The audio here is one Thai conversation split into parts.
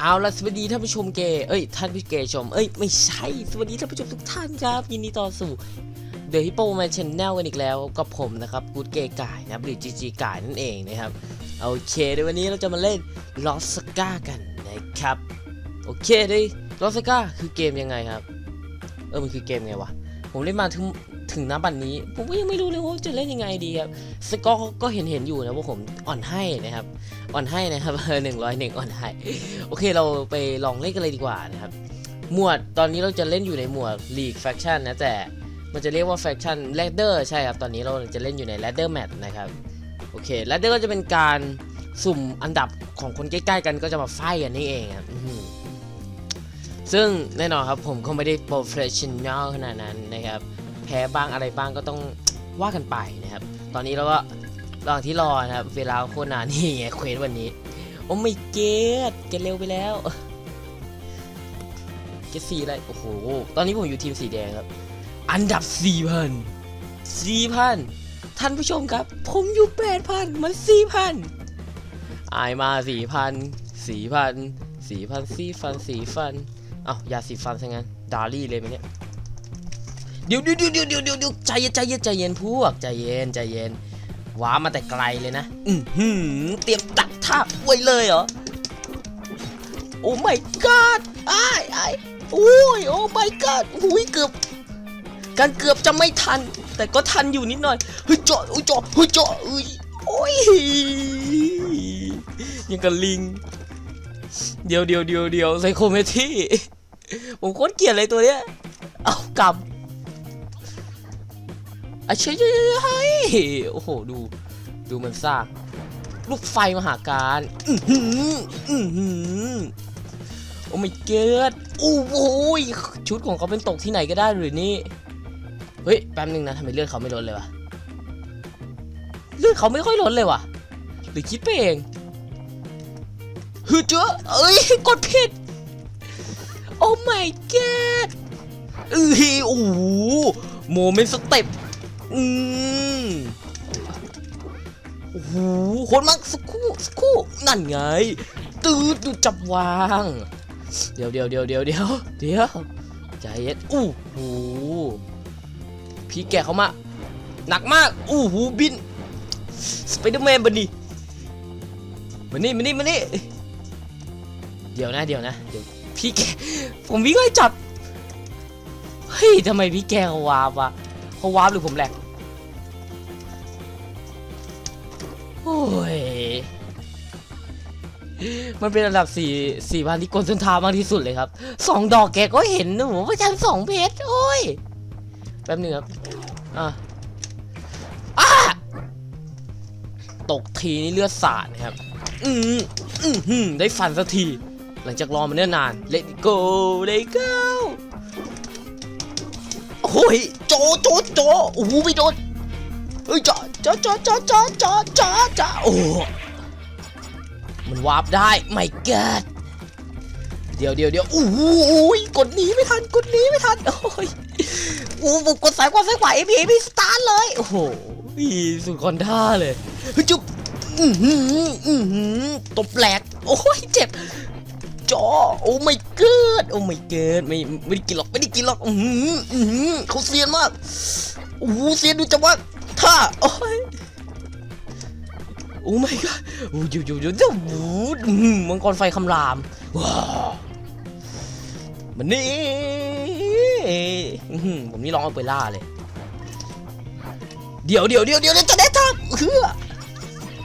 เอาละสวัสดีท่านผู้ชมเกเอ้ยท่านผู้เกชม เอ้ยไม่ใช่ สวัสดีท่านผู้ชมทุกท่านครับ ยินดีต้อนรับสู่ The Hippo Man Channel กันอีกแล้วกับผมนะครับกูดเกย์กายนะบหรือจีจีกายนั่นเองนะครับโอเคในวันนี้เราจะมาเล่น Lost Saga กันนะครับโอเคดิ Lost Saga คือเกมยังไงครับ เออมันคือเกมไงวะผมเล่นมาถึง ถึงน้ำบันนี้ ผมก็ยังไม่รู้เลยว่าจะเล่นยังไงดีครับสกอร์ก็เห็นเห็นอยู่นะว่าผมอ่อนให้นะครับ อ่อนให้นะครับหนึ่งร้อยหนึ่งอ่อนให้โอเคเราไปลองเล่นกันเลยดีกว่านะครับ หมวดตอนนี้เราจะเล่นอยู่ในหมวด League Faction นะแต่มันจะเรียกว่า Faction Ladder ใช่ครับ ตอนนี้เราจะเล่นอยู่ใน Ladder Match นะครับโอเค Ladder ก็จะเป็นการสุ่มอันดับของคนใกล้ๆกันก็จะมาไฟกันนี่เองครับซึ่งแน่นอนครับผมก็ไม่ได้ professional ขนาดนั้นนะครับ แพ้บ้างอะไรบ้างก็ต้องว่ากันไปนะครับ ตอนนี้เราก็ระหว่างที่รอนะครับ เวลาโคตรนานนี่ไงเควสวันนี้ โอ้ไม่เกตแกเร็วไปแล้ว เกตสีอะไร โอ้โห ตอนนี้ผมอยู่ทีมสีแดงครับ อันดับ4,000 4,000ท่านผู้ชมครับ ผมอยู่8,000มัน4,000อายมา4,000 4,000 4,000 4,000 4,000อ้าวยาสีฟันซะงั้น ดารี่เลยไหมเนี่ย เดี๋ยวเดี๋ยวเดี๋ยวเดี๋ยวเดี๋ยวเดี๋ยวใจเย็นใจเย็นใจเย็นพวกใจเย็นใจเย็นว้ามาแต่ไกลเลยนะ อือหือเตรียมตัดท่าไว้เลยเหรอ โอ้ my god ไอ้ไอ้โอ้ยโอ้ my god หุยเกือบการเกือบจะไม่ทัน แต่ก็ทันอยู่นิดหน่อยเฮ้ยเจาะเฮ้ยเจาะเฮ้ยเจาะเอ้ยโอ้ยยังกับลิง เดี๋ยวเดี๋ยวเดี๋ยวเดี๋ยวไซโคเมทรี่ผมโคตรเกลียดเลยตัวเนี้ย เอากลั บอะเฉยเฮ้ยโอ้โหดู ดูมันซากลูกไฟมหาการอือหืออือหือโอ้ไม่เกิดโอ้โหยชุดของเขาเป็นตกที่ไหนก็ได้หรือนี่เฮ้ยแป๊บนึงนะทำไมเลือดเขาไม่ลดเลยวะเลือดเขาไม่ค่อยลดเลยวะหรือคิดไปเองฮึเจ้าเอ้ยกดผิดโอ้ my god เอ้ยโอ้โหโมเมนต์สเต็ป อืมโอ้โหโคนมากสักคู่สักคู่นั่นไงตืดดูจับวาง เดี๋ยวเดี๋ยวเดี๋ยวเดี๋ยวเดี๋ยวเดี๋ยวใจเย็นอู้หูพี่แกเขามา หนักมากอู้หูบินสไปเดอร์แมนบันนี่มานี่มานี่มานี่เดี๋ยวนะเดี๋ยวนะเดี๋ยวพี่แก ผมวิ่งไล่จับ เฮ้ยทำไมพี่แกเขาวาวะ เขาวาร์ปหรือผมแหลกโอ้ย มันเป็นอันดับสี่สี่พันที่กลส้นทามากที่สุดเลยครับสองดอกแกก็เห็นนะผมว่าจันสองเพชรโอ้ย แป๊บหนึงครับ อะอะตกทีนี่เลือดสาดนะครับอืมอืมอืมได้ฟันสักที หลังจากรอมาเนิ่นนาน let it go let it go โอ้ยโจโจโจโอ้โหไม่โดนเฮ้ยจ้าจ้าจ้าจ้าจ้าจ้าจ้าจ้าโอ้มันวาร์ปได้ไม่เกิดเดี๋ยวเดี๋ยวเดี๋ยวโอ้โหกดหนีไม่ทันกดหนีไม่ทันโอ้ยโอ้โหกดสายกว่าสายขวาเอพีเอพีสตาร์เลยโอ้โหสุดคอนท่าเลยจุ๊บอือหืออือหือตบแหลกโอ้ยเจ็บ จอ โอ้ไม่เกิดโอ้ไม่เกิดไม่ไม่ได้กินหรอกไม่ได้กินหรอกอือหืออือหือเขาเซียนมากโอ้เซียนดูจังว่าท่าโอ้ยโอ้ไม่ก็โอ้ยอยู่อยู่อยู่เดี๋ยวโอ้โหอื้อหือมังกรไฟคำรามว้ามันนี่ผมนี่ร้องเอาไปล่าเลย เดี๋ยวเดี๋ยวเดี๋ยวเดี๋ยวจะได้ทักเฮือ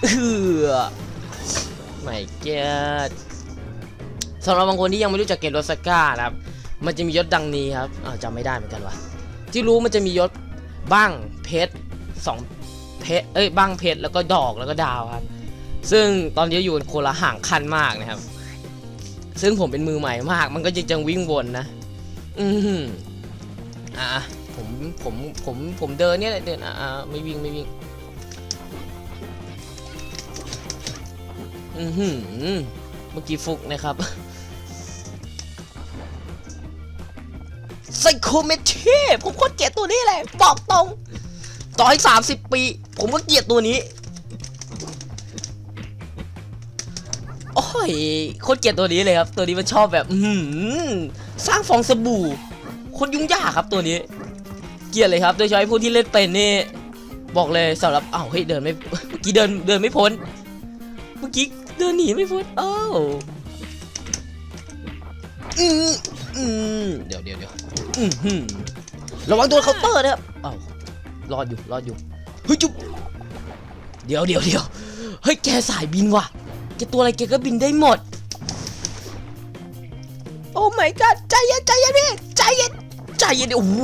เฮือไม่เกิด สำหรับบางคนที่ยังไม่รู้จักเกตโรสก้านะครับ มันจะมียศดังนี้ครับอ้าวจำไม่ได้เหมือนกันวะที่รู้มันจะมียศบ้างเพชรสองเพชรเอ้ยบ้างเพชรแล้วก็ดอกแล้วก็ดาวครับ ซึ่งตอนนี้อยู่คนละห่างคันมากนะครับ ซึ่งผมเป็นมือใหม่มาก มันก็ยังจังวิ่งวนนะ อือหืออะผมผมผมผมเดินเนี่ยเดินอะไม่วิ่งไม่วิ่งอือหือเมื่อกี้ฟุกนะครับ ไซโคเมทรีผมโคตรเกลียดตัวนี้เลย บอกตรง ต่อให้สามสิบปี ผมก็เกลียดตัวนี้ โอ้ยโคตรเกลียดตัวนี้เลยครับ ตัวนี้มันชอบแบบ อืสร้างฟองสบู่โคตรยุ่งยากครับตัวนี้ เกลียดเลยครับ โดยเฉพาะพวกที่เล่นเป็นนี่ บอกเลยสำหรับอ้าวเฮ้ยเดินไม่ เมื่อกี้เดินเดินไม่พ้น เมื่อกี้เดินหนีไม่พ้น เอ้าอืมอืมเดี๋ยวเดี๋ยวเดี๋ยว อือหือระวังโดนเคาน์เตอร์นะครับอ้ารอดอยู่รอดอยู่เฮ้ยจุ๊บเดี๋ยวเดี๋ยวเดี๋ยวเฮ้ยแกสายบินว่ะแกตัวอะไรแกก็บินได้หมด โอ้ my god ใจเย็นใจเย็นพี่ใจเย็นใจเย็นโอ้โห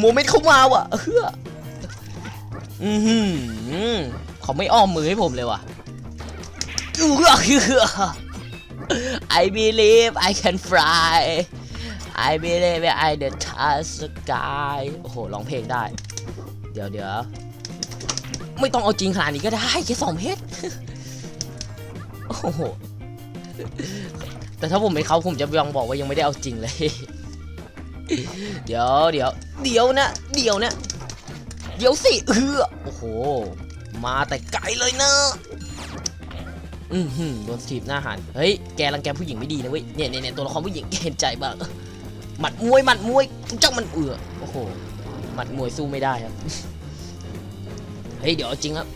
โมเมนต์เข้ามาว่ะเฮ้ออือหือเขาไม่อ้อมมือให้ผมเลยว่ะอือหือ I believe I can fly I believe I the touch sky โอ้โหร้องเพลงได้ เดี๋ยวเดี๋ยวไม่ต้องเอาจริงขนาดนี้ก็ได้แค่สองเมตรโอ้โหแต่ถ้าผมเป็นเขาผมจะยังบอกว่ายังไม่ได้เอาจริงเลย เดี๋ยวเดี๋ยวเดี๋ยวนะ เดี๋ยวนะเดี๋ยวสิเออโอ้โห มาแต่ไกลเลยนะอือหือโดนถีบหน้าหันเฮ้ยแกรังแกผู้หญิงไม่ดีนะเว้ยเนี่ยเนี่ยเนี่ยตัวละครผู้หญิงแกเห็นใจบ้าง หมัดมวยหมัดมวยเจ้ามันเอือโอ้โหหมัดมวยสู้ไม่ได้ครับเฮ้ยเดี๋ยวจริงครับ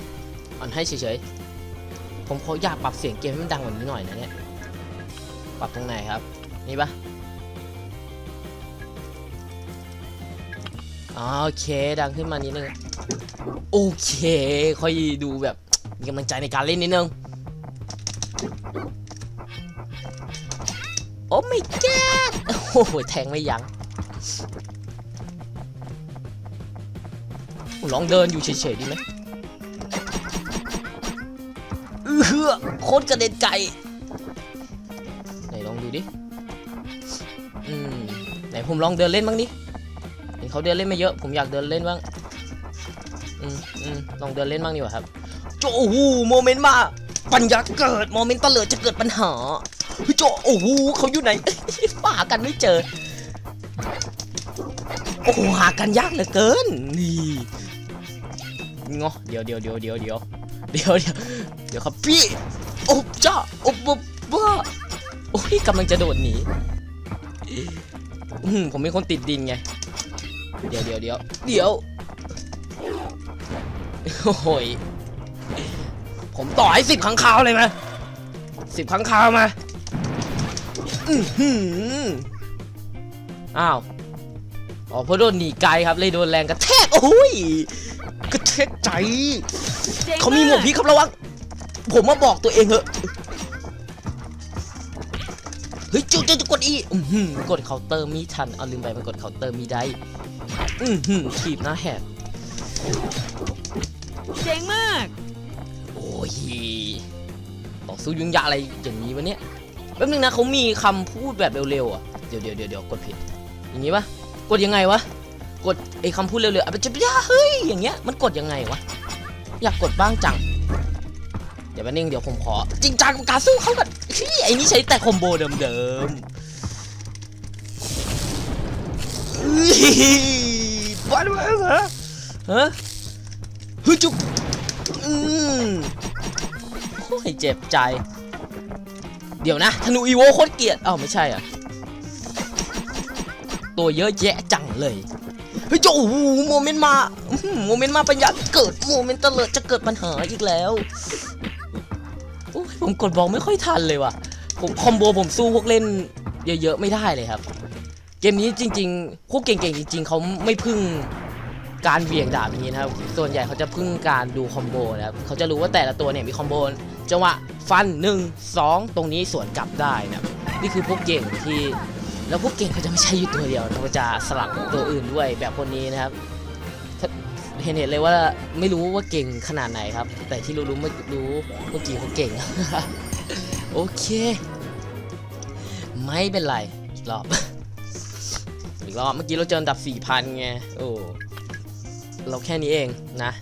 อ่อนให้เฉยๆผมขออยากปรับเสียงเกมให้มันดังกว่านี้หน่อยนะเนี่ยปรับตรงไหนครับนี่ปะโอเคดังขึ้นมานิดนึงโอเค ค่อยดูแบบมีกำลังใจในการเล่นนิดนึงโอ้ไม่ โอ้โหแทงไม่ยัง้งลองเดินอยู่เฉยๆดีไหมเออโคตรกระเด็นไกลไหนลองดูดิ อืมไหนผมลองเดินเล่นบ้างดิเห็นเขาเดินเล่นไม่เยอะ ผมอยากเดินเล่นบ้าง อืมอืมลองเดินเล่นบ้างดีกว่าครับ โจโอ้โหโมเมนต์มา ปัญญาเกิด โมเมนต์ตะเลิดจะเกิดปัญหาเฮ้ยโจโอ้โหเขาอยู่ไหนหากันไม่เจอ โอ้โหหากันยากเหลือเกิน นี่งอเดี๋ยวเดี๋ยวเดี๋ยวเดี๋ยวเดี๋ยวเดี๋ยวเดี๋ยวเดี๋ยวครับพี่โอ้จ้าโอ้บ้าบ้าโอ้ยกำลังจะโดดหนีอืมผมเป็นคนติดดินไง เดี๋ยวเดี๋ยวเดี๋ยวเดี๋ยวโอ้โหยผมต่อให้สิบครั้งคราวเลยไหมสิบครั้งคราวมา อื้อหืออ้าวอ๋อเพราะโดนหนีไกลครับเลยโดนแรงกระแทกโอ้ยกระแทกใจเขามีหมวกพี่ครับระวังผมมาบอกตัวเองเหอะเฮ้ยจุดจุดกดอีอือหือกดเคาน์เตอร์มีทันเอาลืมไปมันกดเคาน์เตอร์มีได้อือหือถีบหน้าแหกเจ๋งมาก โอ้ยต่อสู้ยุ่งยากอะไรอย่างนี้วะเนี่ย แป๊บนึงนะเขามีคำพูดแบบเร็วๆอะเดี๋ยวเดี๋ยวเดี๋ยวกดผิด อย่างงี้ปะกดยังไงวะ กดไอ้คำพูดเร็วๆอะจะไปเฮ้ยอย่างเงี้ยมันกดยังไงวะ อยากกดบ้างจัง เดี๋ยวแป๊บนึงเดี๋ยวผมขอ จริงจังการสู้เขากันเฮ้ยไอ้นี่ใช้แต่คอมโบเดิมๆเฮ้ยบ้าหรือเปล่าเหรอฮะฮ้ยจุ๊บอืมโอ้ยเจ็บใจ เดี๋ยวนะธนูอีโวโคตรเกลียดอ้าวไม่ใช่อะตัวเยอะแยะจังเลยเฮ้ยโจโอ้โหโมเมนต์มาโมเมนต์มาปัญญาเกิดโมเมนต์เตลิดจะเกิดปัญหาอีกแล้วโอ้ยผมกดบอกไม่ค่อยทันเลยว่ะผมคอมโบผมสู้พวกเล่นเยอะๆไม่ได้เลยครับ เกมนี้จริง ๆ พวกเก่งๆจริง ๆเขาไม่พึ่งการเหวี่ยงดาบอย่างนี้นะครับ ส่วนใหญ่เขาจะพึ่งการดูคอมโบนะครับเขาจะรู้ว่าแต่ละตัวเนี่ยมีคอมโบ จังหวะฟัน 1 2 ตรงนี้สวนกลับได้นะนี่คือพวกเก่งที่แล้วพวกเก่งเขาจะไม่ใช่อยู่ตัวเดียวนะเขาจะสลับตัวอื่นด้วยแบบคนนี้นะครับเห็นเห็นเลยว่าไม่รู้ว่าเก่งขนาดไหนครับ แต่ที่รู้รู้เมื่อรู้เมื่อกี้เขาเก่งโอเค ไม่เป็นไรอีกรอบอีกรอบเมื่อกี้เราเจออันดับ4,000ไงโอ้เราแค่นี้เองนะ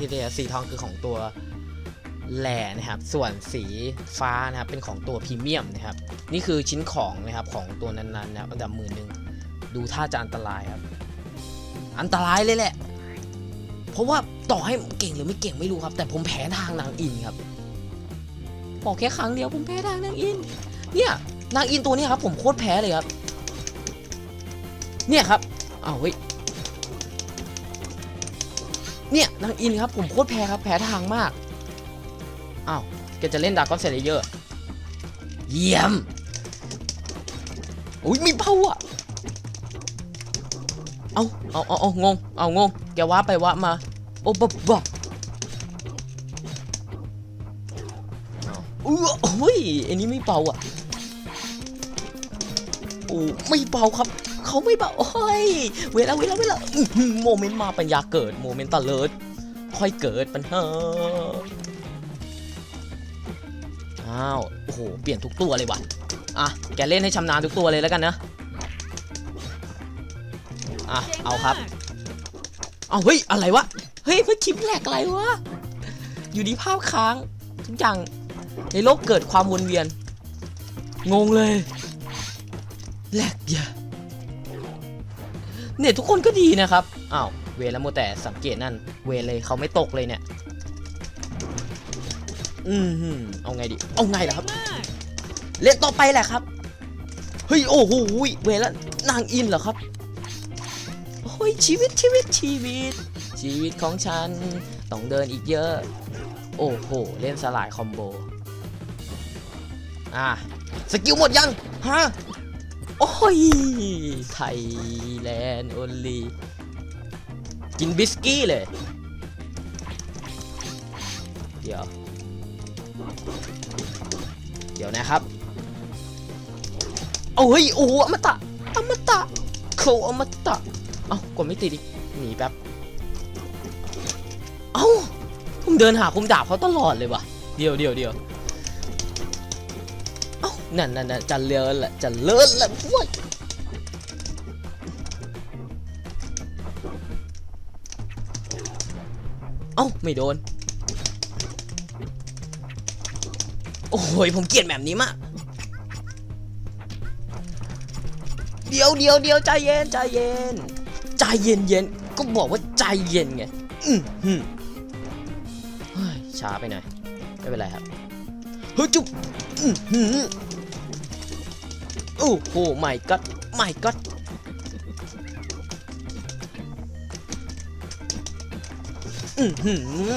ที่เรียกสีทองคือของตัว แหล่นะครับส่วนสีฟ้านะครับเป็นของตัวพรีเมียมนะครับนี่คือชิ้นของนะครับของตัวนั้นๆนะครับอันดับหมื่นหนึ่งดูท่าจะอันตรายครับ อันตรายเลยแหละ เพราะว่าต่อให้เก่งหรือไม่เก่งไม่รู้ครับ แต่ผมแพ้ทางนางอินครับบอกแค่ครั้งเดียวผมแพ้ทางนางอิน เนี่ยนางอินตัวนี้ครับ ผมโคตรแพ้เลยครับ เนี่ยครับอ้าวเฮ้ยเนี่ยนางอินครับผมโคตรแพ้ครับแพ้ทางมาก อ้าวแกจะเล่นดาร์กอนเซเลเยอร์เยี่ยมอุ้ยมีเป้าอะเอาเอาเอาเอางงเอางงแกว่าไปว่ามาโอ้บบบบอู้โอ้ยอันนี้ไม่เบาอะโอ้ไม่เบาครับ เขาไม่เบาโอ้ยเวลาเวลาเวลาโมเมนต์มาปัญญาเกิดโมเมนต์ตะเลิดค่อยเกิดปัญหา อ้าวโอ้โหเปลี่ยนทุกตัวเลยว่ะอะแกเล่นให้ชำนาญทุกตัวเลยแล้วกันนะอะเอาครับเอาเฮ้ยอะไรวะเฮ้ยเมื่อคลิปแหลกอะไรวะอยู่ดีภาพค้างทุกอย่างในโลกเกิดความวนเวียน งงเลยแหลกอย่าเนี่ยทุกคนก็ดีนะครับอ้าวเวลาโมแต่สังเกตนั่น เวเลยเขาไม่ตกเลยเนี่ย อืมหืมเอาไงดี เอาไงล่ะครับ เล่นต่อไปแหละครับ เฮ้ย โอ้โหเวลานางอินเหรอครับโอ้ยชีวิตชีวิตชีวิต ชีวิตของฉัน ต้องเดินอีกเยอะ โอ้โห เล่นสลายคอมโบ อะ สกิลหมดยัง ฮะ โอ้ย ไทยแลนด์โอลีกินบิสกี้เลย เดี๋ยว เดี๋ยวนะครับเอาเฮ้ยโอ้โหอมตะอมตะโคอมตะเอ้ากดไม่ติดดิหนีแป๊บเอ้าผมเดินหาคุมดาบเขาตลอดเลยวะเดี๋ยวเดี๋ยวเดี๋ยวเอ้านั่นนั่นนั่นจะเลิศละจะเลิศละว้ยเอ้าไม่โดน โอ้ยผมเกลียดแบบนี้มาก เดี๋ยวเดี๋ยวเดี๋ยวใจเย็นใจเย็น ใจเย็นเย็นก็บอกว่าใจเย็นไงอือหือเฮ้ยช้าไปหน่อยไม่เป็นไรครับเฮ้ยจุ๊บอื้อหือโอ้โหไม่ก็ไม่ก็อือหือ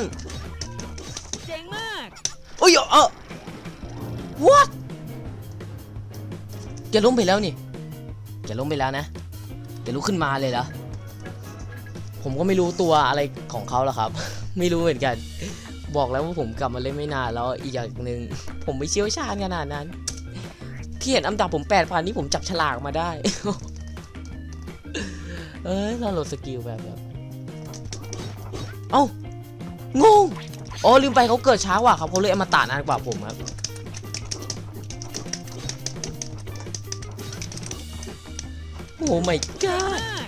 เจ๋งมากเอ้ยเออ what แกล้มไปแล้วนี่ แกล้มไปแล้วนะ แกลุกขึ้นมาเลยเหรอ ผมก็ไม่รู้ตัวอะไรของเขาแล้วครับ ไม่รู้เหมือนกัน บอกแล้วว่าผมกลับมาเล่นไม่นานแล้ว อีกอย่างหนึ่งผมไม่เชี่ยวชาญขนาดนั้น ที่เห็นอันดับผมแปดพันนี่ผมจับฉลากมาได้ เอ้ยเราโหลดสกิลแบบแบบเอ้างง อ๋อลืมไปเขาเกิดช้ากว่าครับเขาเลยเอามาตานานกว่าผมครับ โอ้ my เจ๋ง god มา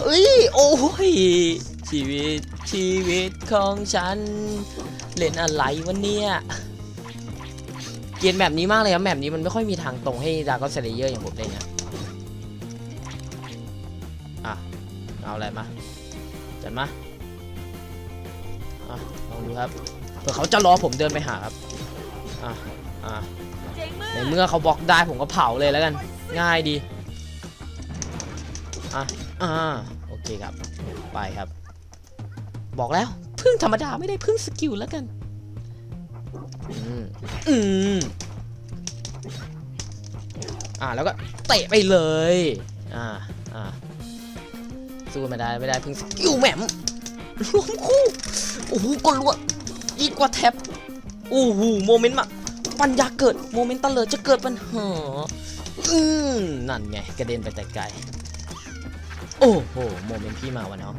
เอ้ยโอ้ยชีวิตชีวิตของฉัน เล่นอะไรวะเนี่ยเกลียนแบบนี้มากเลยครับแบบนี้มันไม่ค่อยมีทางตรงให้ดาร์กอนเซเลเยอร์อย่างผมเล่นนะอะเอาอะไรมาจัดมาอะลองดูครับเผื่อเขาจะรอผมเดินไปหาครับอะอะ ในเมื่อเขาบล็อกได้ผมก็เผาเลยแล้วกัน ง่ายดี อะ อ่า โอเคครับ ไปครับ บอกแล้ว พึ่งธรรมดาไม่ได้พึ่งสกิลแล้วกัน อืม อืม อ่าแล้วก็เตะไปเลย อ่า อ่า สู้ไม่ได้ไม่ได้พึ่งสกิลแหม่มรวมคู่ โอ้โหกดรัวอีกกว่าแท็บโอ้โหโมเมนต์มา ปัญญาเกิดโมเมนต์ตะเลิดจะเกิดปัญหาอืมนั่นไงกระเด็นไปแต่ไกลโอ้โหโมเมนต์พี่มาวะเนาะ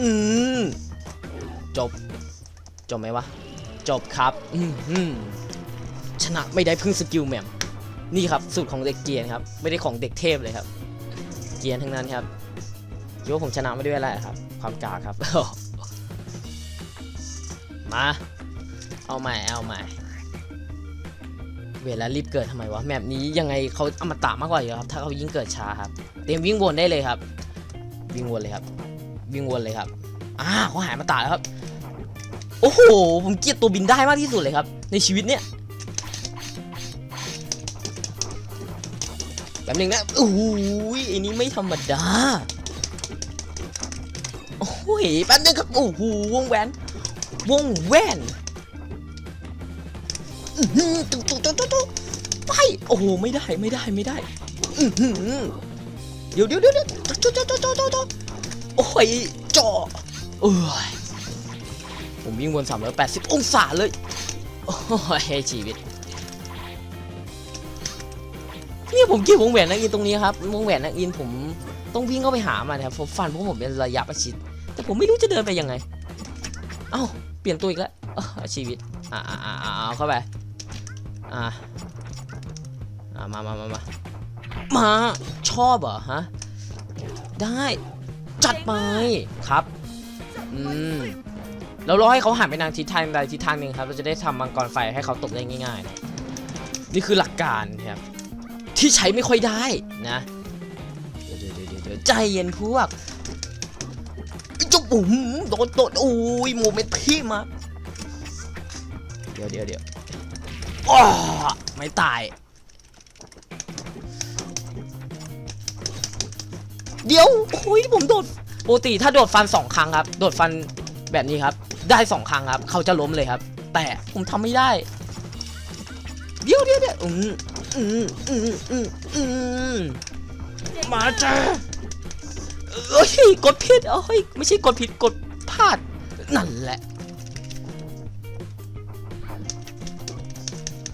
อืมจบ จบไหมวะ จบครับอืมชนะไม่ได้พึ่งสกิลแมมนี่ครับสูตรของเด็กเกียนครับ ไม่ได้ของเด็กเทพเลยครับ เกียนทั้งนั้นครับคิดว่าผมชนะไม่ด้วยอะไรครับ ความกาครับ มา เอาใหม่เอาใหม่เวลารีบเกิดทำไมวะแมปนี้ยังไงเขาอมตะมากกว่าอยู่ครับ ถ้าเขายิ่งเกิดช้าครับ เตรียมวิ่งวนได้เลยครับ วิ่งวนเลยครับ วิ่งวนเลยครับอ่าเขาหายมาตายแล้วครับโอ้โหผมเกลียดตัวบินได้มากที่สุดเลยครับ ในชีวิตเนี้ยแป๊บนึงนะโอ้โหอันนี้ไม่ธรรมดาโอ้โหแป๊บนึงครับโอ้โหวงแหวนวงแหวน ตุ๊ตุ๊ตุ๊ตุ๊ตุ๊ไปโอ้โหไม่ได้ไม่ได้ไม่ได้เดี๋ยวเดี๋ยวเดี๋ยวเดี๋ยวจ๊อจ๊อจ๊อจ๊อจ๊อจ๊โอ้ยจ่อเอ้ยผมวิ่งวน380 องศาเลย โอ้ยชีวิตเนี่ยผมเก็บวงแหวนนักอินตรงนี้ครับวงแหวนนักอินผมต้องวิ่งเข้าไปหามันครับผมฟันพวกผมเป็นระยะประชิด แต่ผมไม่รู้จะเดินไปยังไง เอ้าเปลี่ยนตัวอีกแล้วชีวิตอ่าอ่าอ่าอ่าเอาเข้าไป อ่าอ่ามามามามามาชอบเหรอฮะ ได้จัดไปครับ อืมเรารอให้เขาหันไปทางทิศทางใดทิศทางหนึ่งครับ เราจะได้ทำมังกรไฟให้เขาตกได้ง่ายๆนะนี่คือหลักการครับ ที่ใช้ไม่ค่อยได้นะเดี๋ยวเดี๋ยวเดี๋ยวใจเย็นพวกจุ๊บอุ้มโดนโดนโอ้ยโมเมนต์พี่มา เดี๋ยวเดี๋ยวเดี๋ยว อ้ไม่ตาย เดี๋ยวโอ้ยผมโดดปกติถ้าโดดฟันสองครั้งครับ โดดฟันแบบนี้ครับ ได้สองครั้งครับ เขาจะล้มเลยครับ แต่ผมทำไม่ได้ เดี๋ยวเดี๋ยวเดี๋ยวอืมอืมอืมอืมอืมมาจ้าเอ้ยกดผิดเอ้ยไม่ใช่กดผิดกดพลาดนั่นแหละ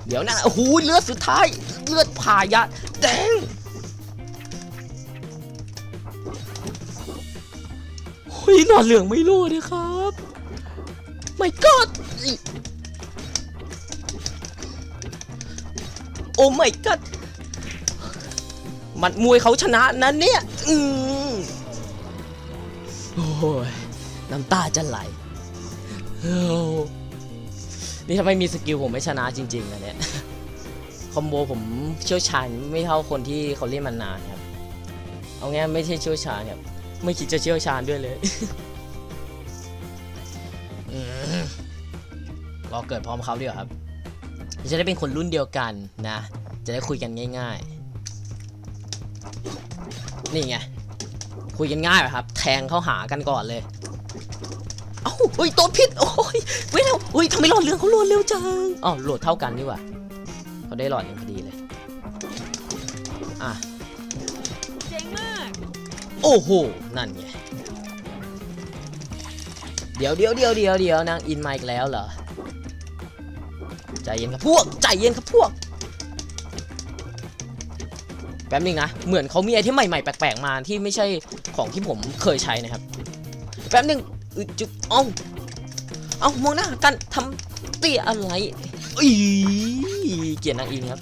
เดี๋ยวนะโอ้โหเลือดสุดท้าย เลือดผ่ายะแดงเฮ้ยหนอนเหลืองไม่รู้เลยครับไม่กอดโอ้ไม่กอดมัดมวยเขาชนะนั้นเนี่ย อืมโอ้ยน้ำตาจะไหลโอ้ นี่ถ้าไม่มีสกิลผมไม่ชนะจริงๆนะเนี่ย คอมโบผมเชี่ยวชาญไม่เท่าคนที่เขาเล่นมานานครับ เอางี้ไม่ใช่เชี่ยวชาญครับ ไม่คิดจะเชี่ยวชาญด้วยเลยรอเกิดพร้อมเขาดีกว่าครับ จะได้เป็นคนรุ่นเดียวกันนะ จะได้คุยกันง่าย ๆ นี่ไง คุยกันง่ายครับ แทงเข้าหากันก่อนเลย อ้าเฮ้ยตัวพิษโอ้ยเว้ยแล้วเฮ้ยทำไมหลอดเรืองเขาหลดเร็วจังอ๋อโหลดเท่ากันดีกว่าเขาได้หลอดอย่างพอดีเลยอะเจ๋งมากโอ้โหนั่นไงเดี๋ยวเดี๋ยวเดี๋ยวเดี๋ยวเดี๋ยวนางอินมาอีกแล้วเหรอใจเย็นครับพวกใจเย็นครับพวกแป๊บนึงนะเหมือนเขามีไอเทมใหม่ๆแปลกๆมาที่ไม่ใช่ของที่ผมเคยใช้นะครับแป๊บนึง อึดจุดเอ้าเอ้ามองหน้ากันทำเตี้ยอะไรอีเกลียดนางอินครับ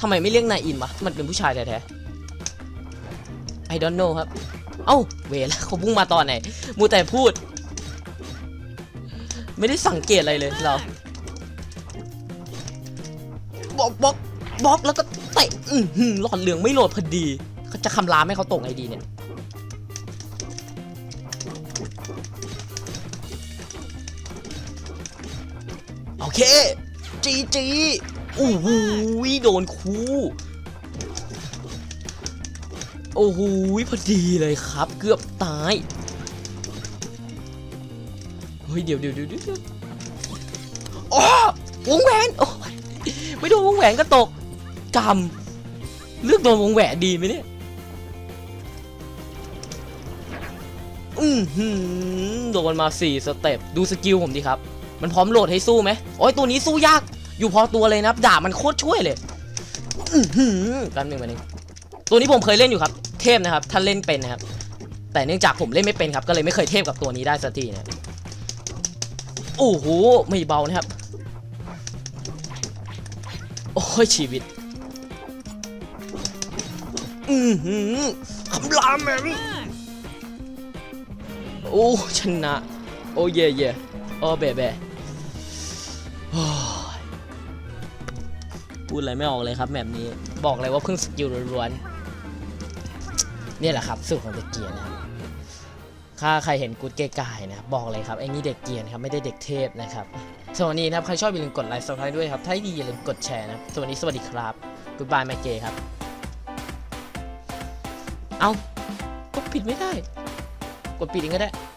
ทำไมไม่เรียกนายอินวะมันเป็นผู้ชายแท้ๆ I don't know ครับ เอ้าเวลาเขาพุ่งมาตอนไหนมูแต่พูด ไม่ได้สังเกตอะไรเลยเราบล็อกบล็อกบล็อกแล้วก็เตะอื้อหือหลอดเหลืองไม่โหลดพอดีเขาจะคำรามให้เขาตกไงดีเนี่ย เค จีจีโอ้โหโดนคูโอ้โหพอดีเลยครับ เกือบตาย เฮ้ย เดี๋ยวเดี๋ยวเดี๋ยวเดี๋ยวอ๋อวงแหวนโอ้ยไม่โดนวงแหวนก็ตกกำเลือกโดนวงแหวนดีไหมเนี่ย อือหือโดนมาสี่สเต็ป ดูสกิลผมดิครับ มันพร้อมโหลดให้สู้ไหมโอ้ยตัวนี้สู้ยากอยู่พอตัวเลยนะครับดาบมันโคตรช่วยเลยอือหือแป๊บนึงแป๊บนึงตัวนี้ผมเคยเล่นอยู่ครับ เทพนะครับถ้าเล่นเป็นนะครับ แต่เนื่องจากผมเล่นไม่เป็นครับ ก็เลยไม่เคยเทพกับตัวนี้ได้สักทีนะโอ้โหไม่เบานะครับ โอ้ยชีวิต อือหือคำรามแมงมากโอ้ชนะ โอ้เย่เย่โอ้เบเบโพูดอะไรไม่ออกเลยครับแบบนี้บอกเลยว่าเพิ่งสกิลล้วนๆเนี่ยแหละครับสูตรของตะเกียร์นะครับถ้าใครเห็นกูดเกย์กายนะบอกเลยครับไอ้นี่เด็กเกียนครับไม่ได้เด็กเทพนะครับสวัสดีนะครับใครชอบอย่าลืมกดไลค์ซับสไครต์ด้วยครับถ้าดีอย่าลืมกดแชร์นะสวัสดีสวัสดีครับกูดบายแมเกย์ครับเอากดผิดไม่ได้ กดปิดเองก็ได้